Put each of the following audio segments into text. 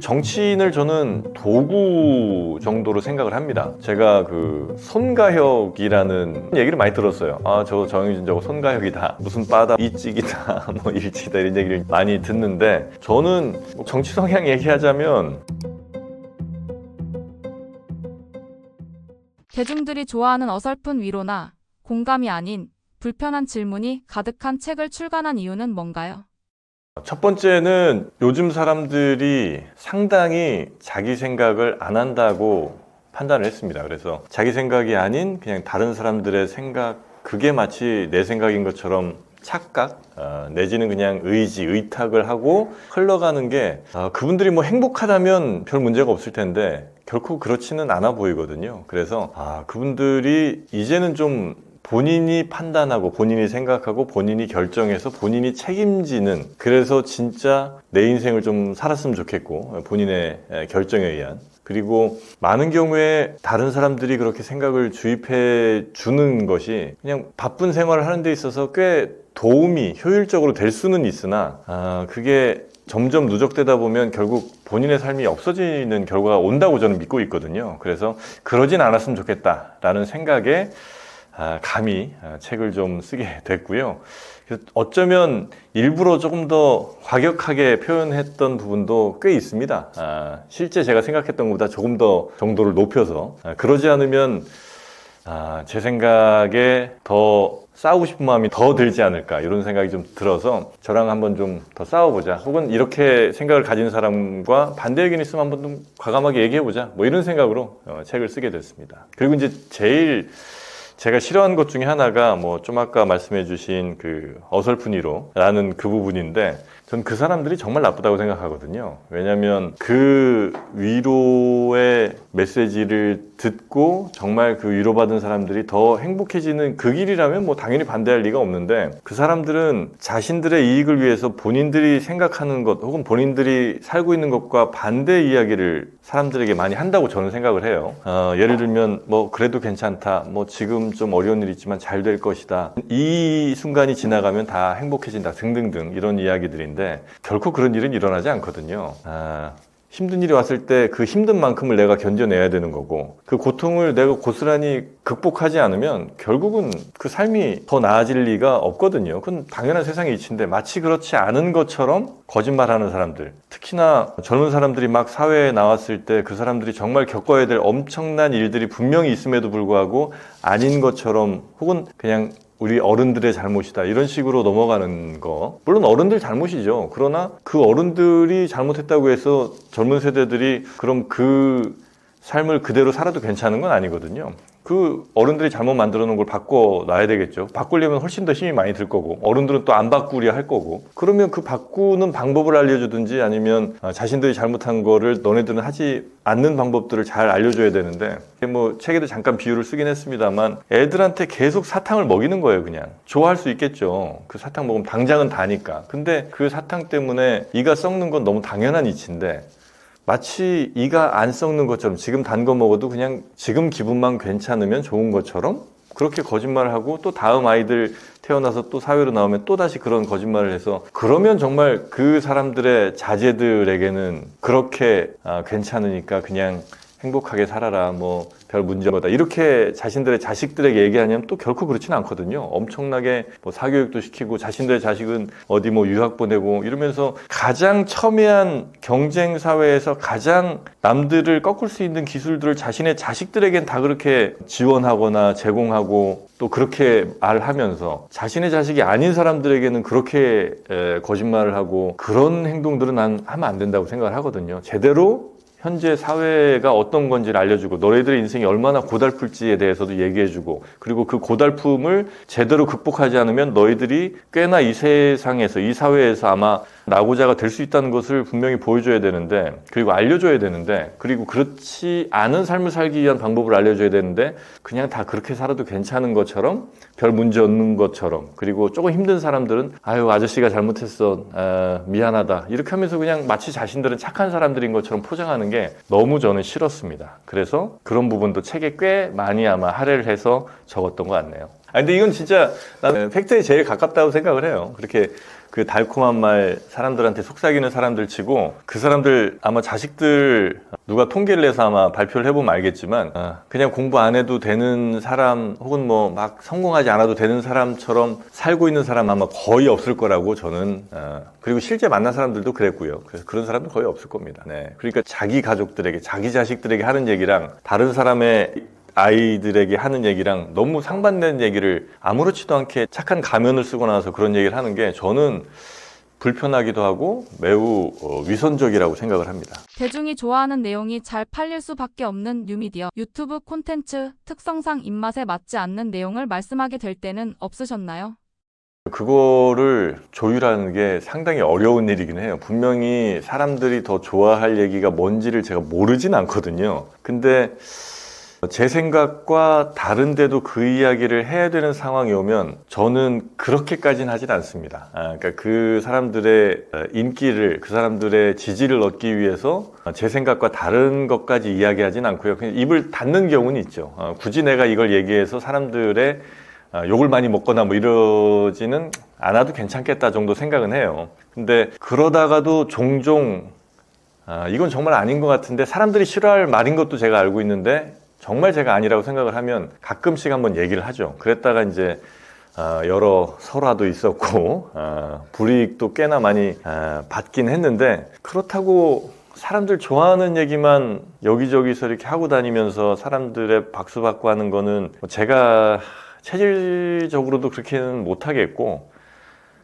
정치인을 저는 도구 정도로 생각을 합니다. 제가 그 손가혁이라는 얘기를 많이 들었어요. 아, 저 정영진 저거 손가혁이다. 무슨 빠다, 이찍이다, 뭐 일찍이다 이런 얘기를 많이 듣는데 저는 뭐 정치 성향 얘기하자면 대중들이 좋아하는 어설픈 위로나 공감이 아닌 불편한 질문이 가득한 책을 출간한 이유는 뭔가요? 첫 번째는 요즘 사람들이 상당히 자기 생각을 안 한다고 판단을 했습니다. 그래서 자기 생각이 아닌 그냥 다른 사람들의 생각, 그게 마치 내 생각인 것처럼 착각, 어, 내지는 그냥 의지, 의탁을 하고 흘러가는 게 어, 그분들이 뭐 행복하다면 별 문제가 없을 텐데 결코 그렇지는 않아 보이거든요. 그래서 아, 그분들이 이제는 좀 본인이 판단하고 본인이 생각하고 본인이 결정해서 본인이 책임지는 그래서 진짜 내 인생을 좀 살았으면 좋겠고 본인의 에, 결정에 의한 그리고 많은 경우에 다른 사람들이 그렇게 생각을 주입해 주는 것이 그냥 바쁜 생활을 하는 데 있어서 꽤 도움이 효율적으로 될 수는 있으나 아, 그게 점점 누적되다 보면 결국 본인의 삶이 없어지는 결과가 온다고 저는 믿고 있거든요. 그래서 그러진 않았으면 좋겠다라는 생각에 아, 감히 아, 책을 좀 쓰게 됐고요. 그래서 어쩌면 일부러 조금 더 과격하게 표현했던 부분도 꽤 있습니다. 아, 실제 제가 생각했던 것보다 조금 더 정도를 높여서 아, 그러지 않으면 아, 제 생각에 더 싸우고 싶은 마음이 더 들지 않을까 이런 생각이 좀 들어서 저랑 한번 좀 더 싸워보자 혹은 이렇게 생각을 가진 사람과 반대 의견이 있으면 한번 좀 과감하게 얘기해보자 뭐 이런 생각으로 어, 책을 쓰게 됐습니다 그리고 이제 제일 제가 싫어하는 것 중에 하나가 뭐 좀 아까 말씀해 주신 그 어설픈이로라는 그 부분인데 전 그 사람들이 정말 나쁘다고 생각하거든요. 왜냐하면 그 위로의 메시지를 듣고 정말 그 위로받은 사람들이 더 행복해지는 그 길이라면 뭐 당연히 반대할 리가 없는데 그 사람들은 자신들의 이익을 위해서 본인들이 생각하는 것 혹은 본인들이 살고 있는 것과 반대 이야기를 사람들에게 많이 한다고 저는 생각을 해요. 어, 예를 들면 뭐 그래도 괜찮다. 뭐 지금 좀 어려운 일 있지만 잘 될 것이다. 이 순간이 지나가면 다 행복해진다. 등등등 이런 이야기들인데 결코 그런 일은 일어나지 않거든요. 아, 힘든 일이 왔을 때 그 힘든 만큼을 내가 견뎌내야 되는 거고 그 고통을 내가 고스란히 극복하지 않으면 결국은 그 삶이 더 나아질 리가 없거든요. 그건 당연한 세상의 이치인데 마치 그렇지 않은 것처럼 거짓말하는 사람들 특히나 젊은 사람들이 막 사회에 나왔을 때 그 사람들이 정말 겪어야 될 엄청난 일들이 분명히 있음에도 불구하고 아닌 것처럼 혹은 그냥 우리 어른들의 잘못이다. 이런 식으로 넘어가는 거. 물론 어른들 잘못이죠. 그러나 그 어른들이 잘못했다고 해서 젊은 세대들이 그럼 그 삶을 그대로 살아도 괜찮은 건 아니거든요 그 어른들이 잘못 만들어 놓은 걸 바꿔 놔야 되겠죠. 바꾸려면 훨씬 더 힘이 많이 들 거고 어른들은 또 안 바꾸려 할 거고. 그러면 그 바꾸는 방법을 알려주든지 아니면 아, 자신들이 잘못한 거를 너네들은 하지 않는 방법들을 잘 알려줘야 되는데 뭐 책에도 잠깐 비유를 쓰긴 했습니다만 애들한테 계속 사탕을 먹이는 거예요 그냥. 좋아할 수 있겠죠. 그 사탕 먹으면 당장은 다니까. 근데 그 사탕 때문에 이가 썩는 건 너무 당연한 이치인데 마치 이가 안 썩는 것처럼 지금 단 거 먹어도 그냥 지금 기분만 괜찮으면 좋은 것처럼 그렇게 거짓말을 하고 또 다음 아이들 태어나서 또 사회로 나오면 또 다시 그런 거짓말을 해서 그러면 정말 그 사람들의 자제들에게는 그렇게 아, 괜찮으니까 그냥 행복하게 살아라 뭐 별 문제 없다. 이렇게 자신들의 자식들에게 얘기하냐면 또 결코 그렇지는 않거든요. 엄청나게 뭐 사교육도 시키고 자신들의 자식은 어디 뭐 유학 보내고 이러면서 가장 첨예한 경쟁 사회에서 가장 남들을 꺾을 수 있는 기술들을 자신의 자식들에겐 다 그렇게 지원하거나 제공하고 또 그렇게 말하면서 자신의 자식이 아닌 사람들에게는 그렇게 에, 거짓말을 하고 그런 행동들은 난 하면 안 된다고 생각을 하거든요. 제대로 현재 사회가 어떤 건지를 알려주고 너희들의 인생이 얼마나 고달플지에 대해서도 얘기해주고 그리고 그 고달픔을 제대로 극복하지 않으면 너희들이 꽤나 이 세상에서 이 사회에서 아마 나고자가 될 수 있다는 것을 분명히 보여줘야 되는데 그리고 알려줘야 되는데 그리고 그렇지 않은 삶을 살기 위한 방법을 알려줘야 되는데 그냥 다 그렇게 살아도 괜찮은 것처럼 별 문제 없는 것처럼 그리고 조금 힘든 사람들은 아유 아저씨가 잘못했어 아, 미안하다. 이렇게 하면서 그냥 마치 자신들은 착한 사람들인 것처럼 포장하는 게 너무 저는 싫었습니다. 그래서 그런 부분도 책에 꽤 많이 아마 할애를 해서 적었던 것 같네요. 아 근데 이건 진짜 나는 팩트에 제일 가깝다고 생각을 해요. 그렇게 그 달콤한 말 사람들한테 속삭이는 사람들 치고 그 사람들 아마 자식들 누가 통계를 내서 아마 발표를 해보면 알겠지만 어, 그냥 공부 안 해도 되는 사람 혹은 뭐 막 성공하지 않아도 되는 사람처럼 살고 있는 사람 아마 거의 없을 거라고 저는 어, 그리고 실제 만난 사람들도 그랬고요. 그래서 그런 사람도 거의 없을 겁니다. 네. 그러니까 자기 가족들에게 자기 자식들에게 하는 얘기랑 다른 사람의 아이들에게 하는 얘기랑 너무 상반된 얘기를 아무렇지도 않게 착한 가면을 쓰고 나서 그런 얘기를 하는 게 저는 불편하기도 하고 매우 어, 위선적이라고 생각을 합니다. 대중이 좋아하는 내용이 잘 팔릴 수밖에 없는 뉴미디어, 유튜브 콘텐츠 특성상 입맛에 맞지 않는 내용을 말씀하게 될 때는 없으셨나요? 그거를 조율하는 게 상당히 어려운 일이긴 해요. 분명히 사람들이 더 좋아할 얘기가 뭔지를 제가 모르진 않거든요. 근데 제 생각과 다른데도 그 이야기를 해야 되는 상황이 오면 저는 그렇게까지는 하진 않습니다. 아, 그러니까 그 사람들의 인기를, 그 사람들의 지지를 얻기 위해서 제 생각과 다른 것까지 이야기하진 않고요. 그냥 입을 닫는 경우는 있죠. 어, 굳이 내가 이걸 얘기해서 사람들의 아, 욕을 많이 먹거나 뭐 이러지는 않아도 괜찮겠다 정도 생각은 해요. 근데 그러다가도 종종 아, 이건 정말 아닌 것 같은데 사람들이 싫어할 말인 것도 제가 알고 있는데 정말 제가 아니라고 생각을 하면 가끔씩 한번 얘기를 하죠. 그랬다가 이제 아, 여러 설화도 있었고 아, 불이익도 꽤나 많이 아, 받긴 했는데 그렇다고 사람들 좋아하는 얘기만 여기저기서 이렇게 하고 다니면서 사람들의 박수 받고 하는 거는 뭐 제가 체질적으로도 그렇게는 못하겠고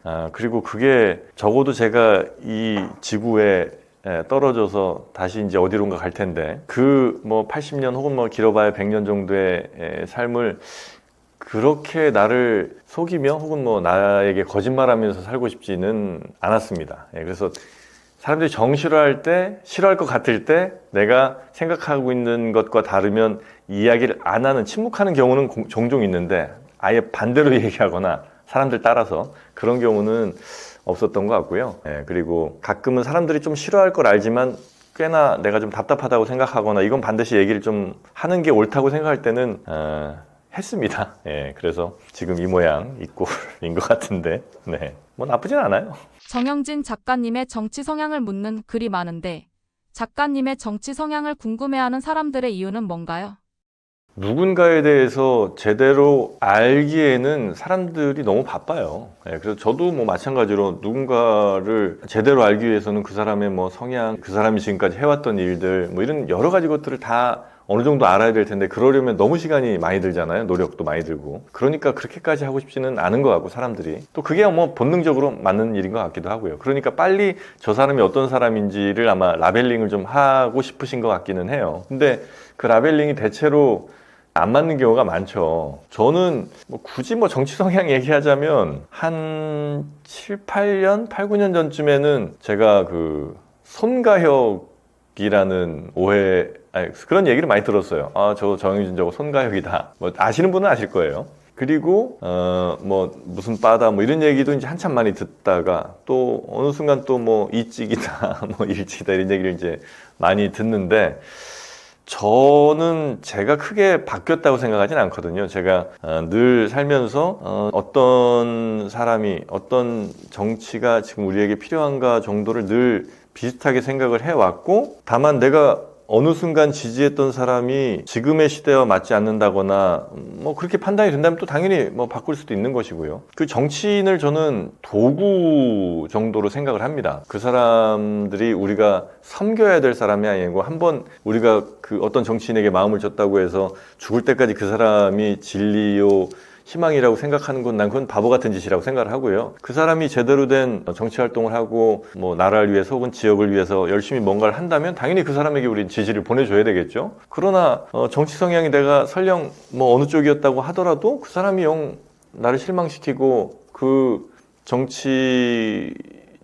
아, 그리고 그게 적어도 제가 이 지구에 에, 떨어져서 다시 이제 어디론가 갈 텐데 그 뭐 80년 혹은 뭐 길어봐야 100년 정도의 에, 삶을 그렇게 나를 속이며 혹은 뭐 나에게 거짓말하면서 살고 싶지는 않았습니다. 예, 그래서 사람들이 정 싫어할 때 싫어할 것 같을 때 내가 생각하고 있는 것과 다르면 이야기를 안 하는 침묵하는 경우는 공- 종종 있는데 아예 반대로 얘기하거나 사람들 따라서 그런 경우는 없었던 것 같고요. 예, 그리고 가끔은 사람들이 좀 싫어할 걸 알지만 꽤나 내가 좀 답답하다고 생각하거나 이건 반드시 얘기를 좀 하는 게 옳다고 생각할 때는 어, 했습니다. 예, 그래서 지금 이 모양 이 꼴인 것 같은데, 네, 뭐 나쁘진 않아요. 정영진 작가님의 정치 성향을 묻는 글이 많은데 작가님의 정치 성향을 궁금해하는 사람들의 이유는 뭔가요? 누군가에 대해서 제대로 알기에는 사람들이 너무 바빠요. 예, 그래서 저도 뭐 마찬가지로 누군가를 제대로 알기 위해서는 그 사람의 뭐 성향, 그 사람이 지금까지 해왔던 일들, 뭐 이런 여러 가지 것들을 다 어느 정도 알아야 될 텐데 그러려면 너무 시간이 많이 들잖아요. 노력도 많이 들고. 그러니까 그렇게까지 하고 싶지는 않은 것 같고 사람들이 또 그게 뭐 본능적으로 맞는 일인 것 같기도 하고요. 그러니까 빨리 저 사람이 어떤 사람인지를 아마 라벨링을 좀 하고 싶으신 것 같기는 해요. 근데 그 라벨링이 대체로 안 맞는 경우가 많죠. 저는 뭐 굳이 뭐 정치 성향 얘기하자면 한 7, 8년, 8, 9년 전쯤에는 제가 그 손가혁이라는 오해 아니, 그런 얘기를 많이 들었어요. 아, 저 정영진 저거 손가혁이다. 뭐 아시는 분은 아실 거예요. 그리고 어 뭐 무슨 바다 뭐 이런 얘기도 이제 한참 많이 듣다가 또 어느 순간 또 뭐 이찍이다 뭐 일찍이다 이런 얘기를 이제 많이 듣는데 저는 제가 크게 바뀌었다고 생각하진 않거든요. 제가 어, 늘 살면서 어, 어떤 사람이 어떤 정치가 지금 우리에게 필요한가 정도를 늘 비슷하게 생각을 해왔고 다만 내가 어느 순간 지지했던 사람이 지금의 시대와 맞지 않는다거나 뭐 그렇게 판단이 된다면 또 당연히 뭐 바꿀 수도 있는 것이고요. 그 정치인을 저는 도구 정도로 생각을 합니다. 그 사람들이 우리가 섬겨야 될 사람이 아니고 한번 우리가 그 어떤 정치인에게 마음을 줬다고 해서 죽을 때까지 그 사람이 진리요 희망이라고 생각하는 건 난 그건 바보 같은 짓이라고 생각을 하고요. 그 사람이 제대로 된 정치 활동을 하고 뭐 나라를 위해서 혹은 지역을 위해서 열심히 뭔가를 한다면 당연히 그 사람에게 우리는 지지를 보내줘야 되겠죠. 그러나 어, 정치 성향이 내가 설령 뭐 어느 쪽이었다고 하더라도 그 사람이 영 나를 실망시키고 그 정치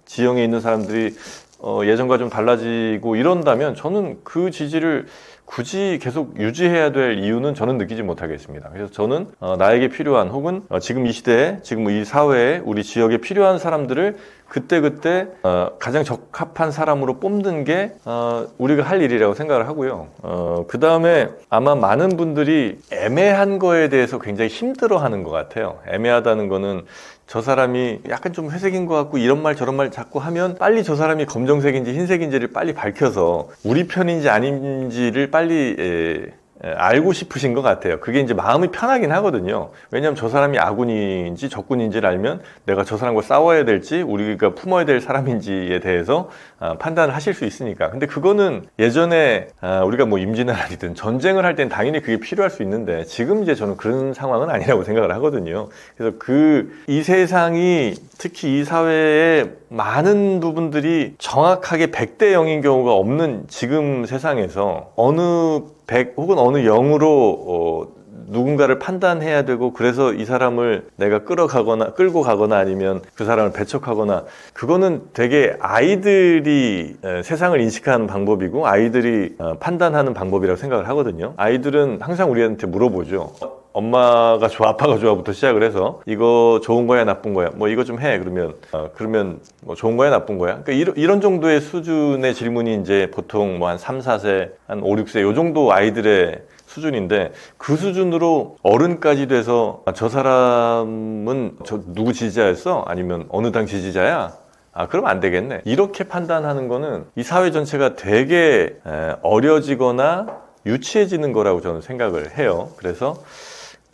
지형에 있는 사람들이 어, 예전과 좀 달라지고 이런다면 저는 그 지지를 굳이 계속 유지해야 될 이유는 저는 느끼지 못하겠습니다. 그래서 저는 어, 나에게 필요한 혹은 어, 지금 이 시대에 지금 이 사회에 우리 지역에 필요한 사람들을 그때그때 어, 가장 적합한 사람으로 뽑는 게 어, 우리가 할 일이라고 생각을 하고요. 어, 그 다음에 아마 많은 분들이 애매한 거에 대해서 굉장히 힘들어하는 것 같아요. 애매하다는 거는 저 사람이 약간 좀 회색인 것 같고 이런 말 저런 말 자꾸 하면 빨리 저 사람이 검정색인지 흰색인지를 빨리 밝혀서 우리 편인지 아닌지를 빨리 에, 에, 알고 싶으신 것 같아요. 그게 이제 마음이 편하긴 하거든요. 왜냐하면 저 사람이 아군인지 적군인지를 알면 내가 저 사람과 싸워야 될지 우리가 품어야 될 사람인지에 대해서 아, 판단을 하실 수 있으니까. 근데 그거는 예전에 아, 우리가 뭐 임진왜란이든 전쟁을 할 땐 당연히 그게 필요할 수 있는데 지금 이제 저는 그런 상황은 아니라고 생각을 하거든요. 그래서 그 이 세상이 특히 이 사회의 많은 부분들이 정확하게 100대 0인 경우가 없는 지금 세상에서 어느 100 혹은 어느 0으로 어, 누군가를 판단해야 되고 그래서 이 사람을 내가 끌어가거나 끌고 가거나 아니면 그 사람을 배척하거나 그거는 되게 아이들이 에, 세상을 인식하는 방법이고 아이들이 어, 판단하는 방법이라고 생각을 하거든요. 아이들은 항상 우리한테 물어보죠. 엄마가 좋아, 아빠가 좋아부터 시작을 해서 이거 좋은 거야, 나쁜 거야, 뭐 이거 좀 해. 그러면 어, 그러면 뭐 좋은 거야, 나쁜 거야. 그러니까 이런, 이런 정도의 수준의 질문이 이제 보통 뭐 한 3, 4세, 한 5, 6세 요 정도 아이들의 수준인데 그 수준으로 어른까지 돼서 아, 저 사람은 저 누구 지지자였어? 아니면 어느 당 지지자야? 아, 그럼 안 되겠네. 이렇게 판단하는 거는 이 사회 전체가 되게 에, 어려지거나 유치해지는 거라고 저는 생각을 해요. 그래서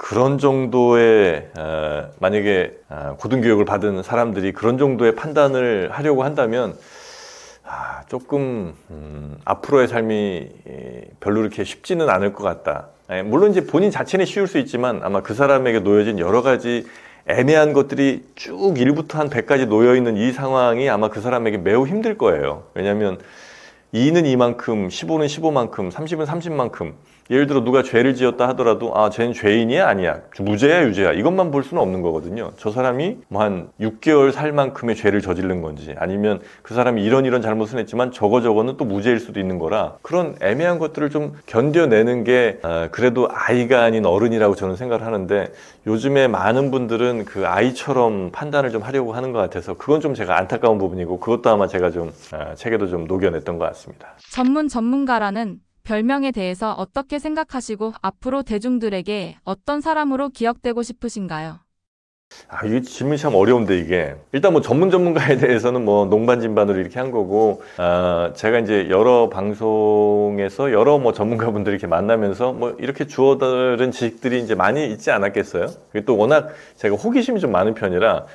그런 정도의 어, 만약에 어, 고등교육을 받은 사람들이 그런 정도의 판단을 하려고 한다면 아, 조금 음, 앞으로의 삶이 예, 별로 이렇게 쉽지는 않을 것 같다. 예, 물론 이제 본인 자체는 쉬울 수 있지만 아마 그 사람에게 놓여진 여러 가지 애매한 것들이 쭉 1부터 한 100까지 놓여 있는 이 상황이 아마 그 사람에게 매우 힘들 거예요. 왜냐하면 2는 이만큼, 15는 15만큼, 30은 30만큼. 예를 들어 누가 죄를 지었다 하더라도 아, 쟤는 죄인이야 아니야. 무죄야 유죄야. 이것만 볼 수는 없는 거거든요. 저 사람이 뭐 한 6개월 살 만큼의 죄를 저지른 건지 아니면 그 사람이 이런 이런 잘못을 했지만 저거 저거는 또 무죄일 수도 있는 거라 그런 애매한 것들을 좀 견뎌내는 게 아, 그래도 아이가 아닌 어른이라고 저는 생각을 하는데 요즘에 많은 분들은 그 아이처럼 판단을 좀 하려고 하는 것 같아서 그건 좀 제가 안타까운 부분이고 그것도 아마 제가 좀 아, 책에도 좀 녹여냈던 것 같습니다. 전문 전문가라는 별명에 대해서 어떻게 생각하시고 앞으로 대중들에게 어떤 사람으로 기억되고 싶으신가요? 아, 이게 질문이 참 어려운데, 이게. 일단 뭐 전문 전문가에 대해서는 뭐 농반 진반으로 이렇게 한 거고, 아, 제가 이제 여러 방송에서 여러 뭐 전문가분들 이렇게 만나면서 뭐 이렇게 주어들은 지식들이 이제 많이 있지 않았겠어요? 그게 또 워낙 제가 호기심이 좀 많은 편이라,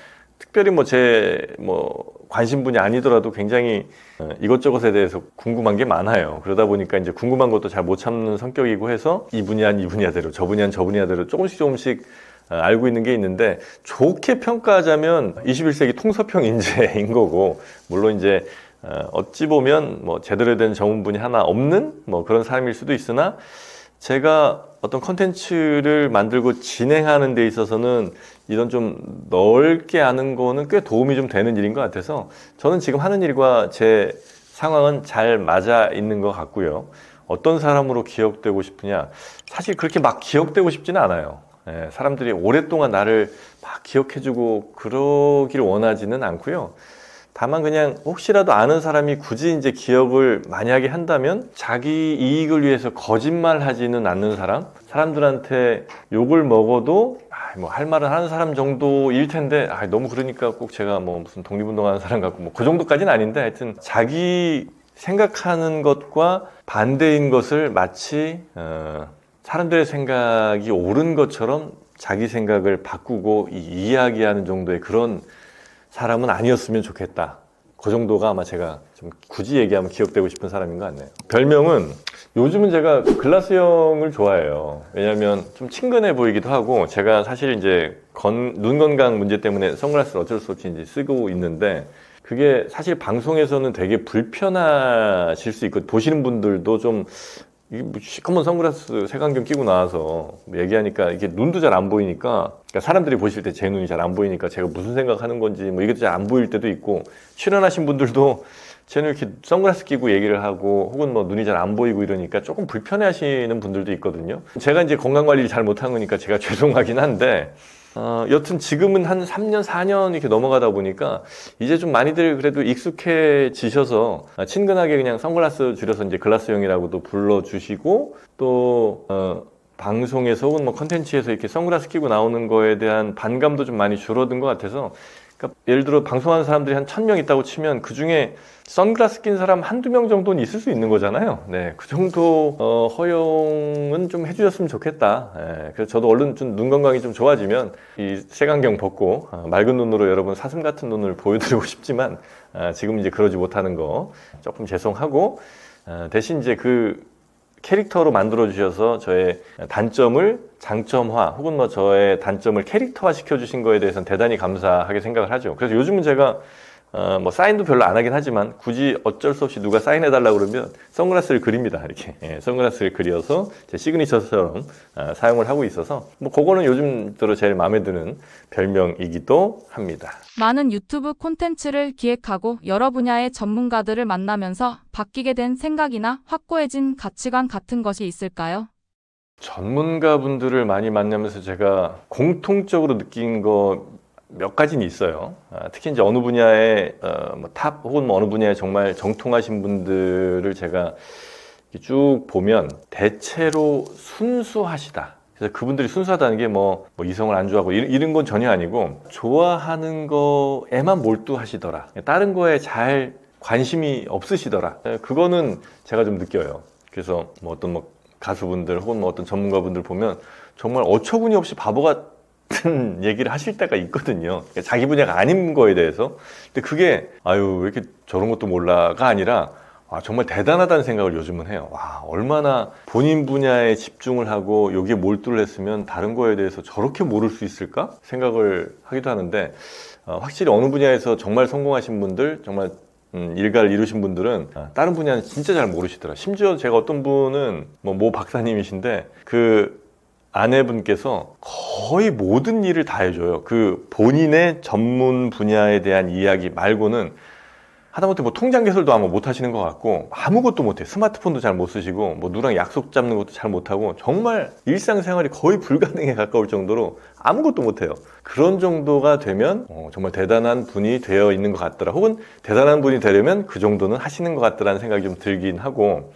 특별히 뭐 제뭐 관심 분야 아니더라도 굉장히 어, 이것저것에 대해서 궁금한 게 많아요. 그러다 보니까 이제 궁금한 것도 잘 못 참는 성격이고 해서 이 분야는 이 분야대로, 저 분야는 저 분야대로 조금씩 조금씩 어, 알고 있는 게 있는데 좋게 평가하자면 21세기 통서평 인재인 거고 물론 이제 어, 어찌 보면 뭐 제대로 된 전문분이 하나 없는 뭐 그런 사람일 수도 있으나 제가 어떤 컨텐츠를 만들고 진행하는 데 있어서는 이런 좀 넓게 아는 거는 꽤 도움이 좀 되는 일인 것 같아서 저는 지금 하는 일과 제 상황은 잘 맞아 있는 것 같고요. 어떤 사람으로 기억되고 싶으냐? 사실 그렇게 막 기억되고 싶지는 않아요. 예, 사람들이 오랫동안 나를 막 기억해주고 그러기를 원하지는 않고요. 다만 그냥 혹시라도 아는 사람이 굳이 이제 기억을 만약에 한다면 자기 이익을 위해서 거짓말 하지는 않는 사람, 사람들한테 욕을 먹어도 아, 뭐할 말은 하는 사람 정도일 텐데 아, 너무 그러니까 꼭 제가 뭐 무슨 독립운동하는 사람 같고 뭐 그 정도까지는 아닌데 하여튼 자기 생각하는 것과 반대인 것을 마치 어, 사람들의 생각이 옳은 것처럼 자기 생각을 바꾸고 이- 이야기하는 정도의 그런 사람은 아니었으면 좋겠다. 그 정도가 아마 제가 좀 굳이 얘기하면 기억되고 싶은 사람인 것 같네요. 별명은 요즘은 제가 글라스 형을 좋아해요. 왜냐하면 좀 친근해 보이기도 하고 제가 사실 이제 건, 눈 건강 문제 때문에 선글라스를 어쩔 수 없이 이제 쓰고 있는데 그게 사실 방송에서는 되게 불편하실 수 있고 보시는 분들도 좀 이게 뭐 시커먼 선글라스 색안경 끼고 나와서 뭐 얘기하니까 이게 눈도 잘 안 보이니까 그러니까 사람들이 보실 때 제 눈이 잘 안 보이니까 제가 무슨 생각하는 건지 뭐 이게 잘 안 보일 때도 있고 출연하신 분들도 쟤는 이렇게 선글라스 끼고 얘기를 하고 혹은 뭐 눈이 잘 안 보이고 이러니까 조금 불편해 하시는 분들도 있거든요. 제가 이제 건강 관리를 잘 못한 거니까 제가 죄송하긴 한데 어, 여튼 지금은 한 3년, 4년 이렇게 넘어가다 보니까 이제 좀 많이들 그래도 익숙해지셔서 아, 친근하게 그냥 선글라스 줄여서 이제 글라스형이라고도 불러주시고 또, 어, 방송에서 혹은 뭐 컨텐츠에서 이렇게 선글라스 끼고 나오는 거에 대한 반감도 좀 많이 줄어든 것 같아서 그러니까 예를 들어 방송하는 사람들이 한 천 명 있다고 치면 그 중에 선글라스 낀 사람 한두 명 정도는 있을 수 있는 거잖아요. 네, 그 정도 어, 허용은 좀 해주셨으면 좋겠다. 예, 그래서 저도 얼른 좀 눈 건강이 좀 좋아지면 이 색안경 벗고 어, 맑은 눈으로 여러분 사슴 같은 눈을 보여드리고 싶지만 아, 지금 이제 그러지 못하는 거 조금 죄송하고 어, 대신 이제 그 캐릭터로 만들어 주셔서 저의 단점을 장점화 혹은 뭐 저의 단점을 캐릭터화 시켜 주신 거에 대해서는 대단히 감사하게 생각을 하죠. 그래서 요즘은 제가 어, 뭐 사인도 별로 안 하긴 하지만 굳이 어쩔 수 없이 누가 사인해 달라고 그러면 선글라스를 그립니다. 이렇게 예, 선글라스를 그려서 제 시그니처처럼 아, 사용을 하고 있어서 뭐 그거는 요즘 들어 제일 마음에 드는 별명이기도 합니다. 많은 유튜브 콘텐츠를 기획하고 여러 분야의 전문가들을 만나면서 바뀌게 된 생각이나 확고해진 가치관 같은 것이 있을까요? 전문가분들을 많이 만나면서 제가 공통적으로 느낀 거 몇 가지는 있어요. 아, 특히 이제 어느 분야에 어, 뭐탑 혹은 뭐 어느 분야에 정말 정통하신 분들을 제가 쭉 보면 대체로 순수하시다. 그래서 그분들이 순수하다는 게뭐 이성을 안 좋아하고 이- 이런 건 전혀 아니고 좋아하는 거에만 몰두하시더라. 다른 거에 잘 관심이 없으시더라. 예, 그거는 제가 좀 느껴요. 그래서 뭐 어떤 뭐 가수분들 혹은 뭐 어떤 전문가분들 보면 정말 어처구니 없이 바보 같 은 얘기를 하실 때가 있거든요. 그러니까 자기 분야가 아닌 거에 대해서. 근데 그게 아유 왜 이렇게 저런 것도 몰라가 아니라 아, 정말 대단하다는 생각을 요즘은 해요. 와, 얼마나 본인 분야에 집중을 하고 여기에 몰두를 했으면 다른 거에 대해서 저렇게 모를 수 있을까? 생각을 하기도 하는데, 어, 확실히 어느 분야에서 정말 성공하신 분들, 정말 음, 일가를 이루신 분들은 아, 다른 분야는 진짜 잘 모르시더라. 심지어 제가 어떤 분은 뭐 모 박사님이신데 그 아내분께서 거의 모든 일을 다 해줘요. 그 본인의 전문 분야에 대한 이야기 말고는 하다못해 뭐 통장 개설도 아마 못 하시는 것 같고 아무것도 못해. 스마트폰도 잘 못 쓰시고 뭐 누구랑 약속 잡는 것도 잘 못하고 정말 일상생활이 거의 불가능에 가까울 정도로 아무것도 못해요. 그런 정도가 되면 어, 정말 대단한 분이 되어 있는 것 같더라. 혹은 대단한 분이 되려면 그 정도는 하시는 것 같더라는 생각이 좀 들긴 하고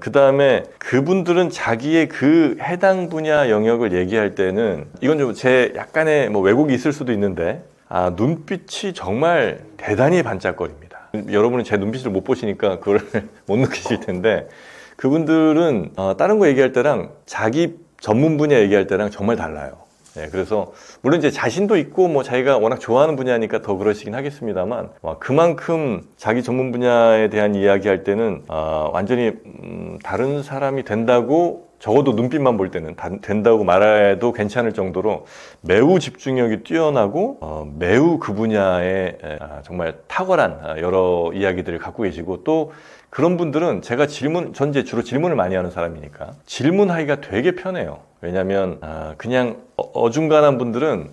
그 다음에 그분들은 자기의 그 해당 분야 영역을 얘기할 때는 이건 좀 제 약간의 뭐 왜곡이 있을 수도 있는데 아, 눈빛이 정말 대단히 반짝거립니다. 여러분은 제 눈빛을 못 보시니까 그걸 못 느끼실 텐데 그분들은 어, 다른 거 얘기할 때랑 자기 전문 분야 얘기할 때랑 정말 달라요. 네, 그래서 물론 이제 자신도 있고 뭐 자기가 워낙 좋아하는 분야니까 더 그러시긴 하겠습니다만 와, 그만큼 자기 전문 분야에 대한 이야기할 때는 아, 완전히 음, 다른 사람이 된다고 적어도 눈빛만 볼 때는 다- 된다고 말해도 괜찮을 정도로 매우 집중력이 뛰어나고 어, 매우 그 분야에 에, 아, 정말 탁월한 아, 여러 이야기들을 갖고 계시고 또 그런 분들은 제가 질문 전제 주로 질문을 많이 하는 사람이니까 질문하기가 되게 편해요. 왜냐하면 아, 그냥 어- 어중간한 분들은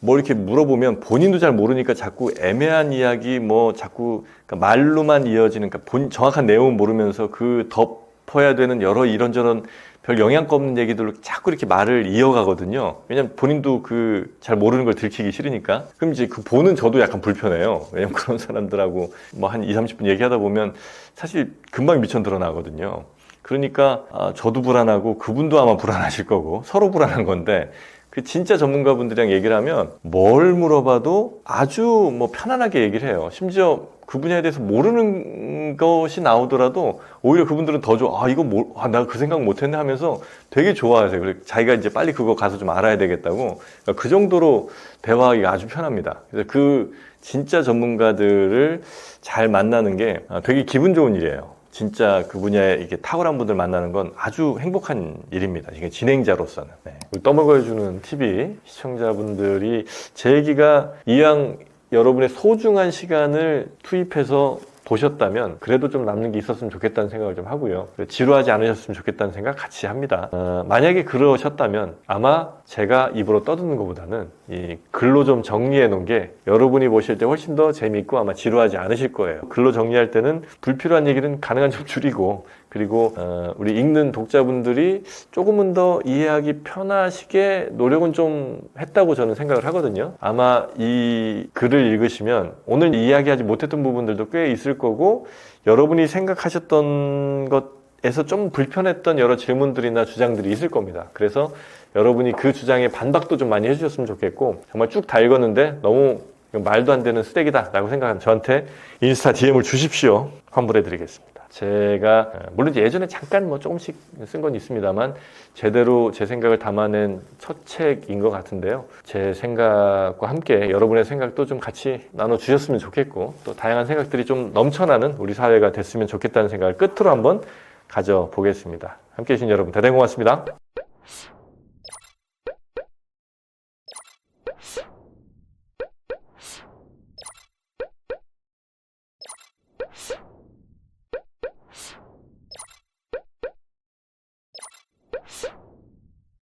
뭐 이렇게 물어보면 본인도 잘 모르니까 자꾸 애매한 이야기 뭐 자꾸 그러니까 말로만 이어지는 그러니까 본 정확한 내용은 모르면서 그 덮어야 되는 여러 이런저런 별 영향가 없는 얘기들로 자꾸 이렇게 말을 이어가거든요. 왜냐면 본인도 그 잘 모르는 걸 들키기 싫으니까. 그럼 이제 그 보는 저도 약간 불편해요. 왜냐면 그런 사람들하고 뭐 한 2, 30분 얘기하다 보면 사실 금방 미천 드러나거든요. 그러니까 아, 저도 불안하고 그분도 아마 불안하실 거고 서로 불안한 건데 그 진짜 전문가분들이랑 얘기를 하면 뭘 물어봐도 아주 뭐 편안하게 얘기를 해요. 심지어 그 분야에 대해서 모르는 것이 나오더라도 오히려 그분들은 더 좋아. 아, 이거 뭐, 아, 나 그 생각 못 했네 하면서 되게 좋아하세요. 자기가 이제 빨리 그거 가서 좀 알아야 되겠다고. 그러니까 그 정도로 대화하기가 아주 편합니다. 그래서 그 진짜 전문가들을 잘 만나는 게 아, 되게 기분 좋은 일이에요. 진짜 그 분야에 이렇게 탁월한 분들 만나는 건 아주 행복한 일입니다. 이게 진행자로서는. 네. 떠먹어주는 TV 시청자분들이 제 얘기가 이왕 여러분의 소중한 시간을 투입해서 보셨다면 그래도 좀 남는 게 있었으면 좋겠다는 생각을 좀 하고요. 지루하지 않으셨으면 좋겠다는 생각 같이 합니다. 어, 만약에 그러셨다면 아마 제가 입으로 떠드는 것보다는 이 글로 좀 정리해 놓은 게 여러분이 보실 때 훨씬 더 재미있고 아마 지루하지 않으실 거예요. 글로 정리할 때는 불필요한 얘기는 가능한 좀 줄이고 그리고 어, 우리 읽는 독자분들이 조금은 더 이해하기 편하시게 노력은 좀 했다고 저는 생각을 하거든요. 아마 이 글을 읽으시면 오늘 이야기하지 못했던 부분들도 꽤 있을 거고 여러분이 생각하셨던 것 에서 좀 불편했던 여러 질문들이나 주장들이 있을 겁니다. 그래서 여러분이 그 주장에 반박도 좀 많이 해주셨으면 좋겠고 정말 쭉 다 읽었는데 너무 말도 안 되는 쓰레기다라고 생각하면 저한테 인스타 DM을 주십시오. 환불해드리겠습니다. 제가 어, 물론 예전에 잠깐 뭐 조금씩 쓴 건 있습니다만 제대로 제 생각을 담아낸 첫 책인 것 같은데요. 제 생각과 함께 여러분의 생각도 좀 같이 나눠 주셨으면 좋겠고 또 다양한 생각들이 좀 넘쳐나는 우리 사회가 됐으면 좋겠다는 생각을 끝으로 한번 가져보겠습니다. 함께 해주신 여러분 대단히 고맙습니다.